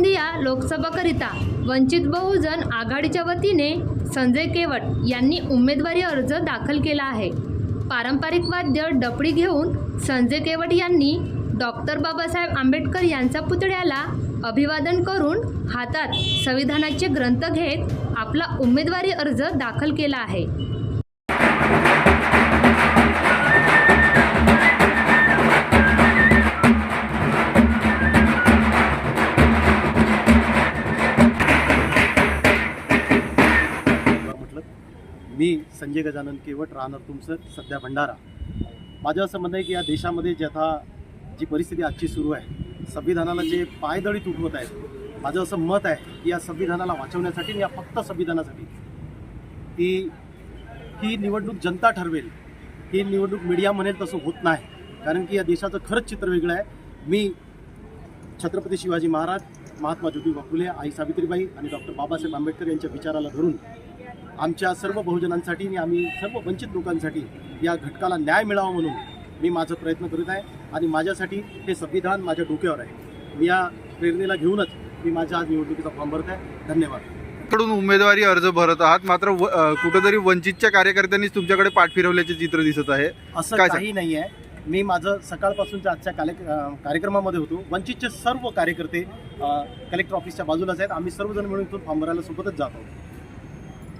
गोंदिया लोकसभाकरिता वंचित बहुजन आघाडीच्या वतीने संजय केवट यांनी उमेदवारी अर्ज दाखल केला आहे. पारंपरिक वाद्य डपडी घेऊन संजय केवट यांनी डॉक्टर बाबासाहेब आंबेडकर यांच्या पुतळ्याला अभिवादन करून हातात संविधानाचे ग्रंथ घेत आपला उमेदवारी अर्ज दाखल केला आहे. मी संजय गजानन केवट राहणार तुमचं सध्या भंडारा. माझं असं म्हणणं आहे की या देशामध्ये जे आता जी परिस्थिती आजची सुरू आहे संविधानाला जे पायदळी तुटवत आहेत माझं असं मत आहे की या संविधानाला वाचवण्यासाठी आणि या फक्त संविधानासाठी ती ही निवडणूक जनता ठरवेल ही निवडणूक मीडिया म्हणेल तसं होत नाही. कारण की या देशाचं खरंच चित्र वेगळं आहे. मी छत्रपती शिवाजी महाराज महात्मा ज्योतिबा फुले आई सावित्रीबाई आणि डॉक्टर बाबासाहेब आंबेडकर यांच्या विचाराला धरून आमच्या सर्व बहुजनांसाठी आणि आम्ही सर्व वंचित लोकांसाठी या घटकाला न्याय मिळावा म्हणून मी माझा प्रयत्न करीत आहे आणि माझ्यासाठी हे संविधान माझ्या डोक्यावर आहे. मी या प्रेरणेला घेऊनच मी माझ्या आज निवडणुकीचा फॉर्म भरत आहे. धन्यवाद. कडून उमेदवारी अर्ज भरत आहात. मात्र कुठेतरी वंचितच्या कार्यकर्त्यांनीच तुमच्याकडे पाठ फिरवल्याचे चित्र दिसत आहे. असं काही नाही आहे. मी माझं सकाळपासूनच्या आजच्या अं, कार्यक्रमामध्ये होतो. वंचितचे सर्व कार्यकर्ते कलेक्टर ऑफिसच्या बाजूलाच आहेत. आम्ही सर्वजण मिळून इथून फॉर्म भरायला सोबतच जातो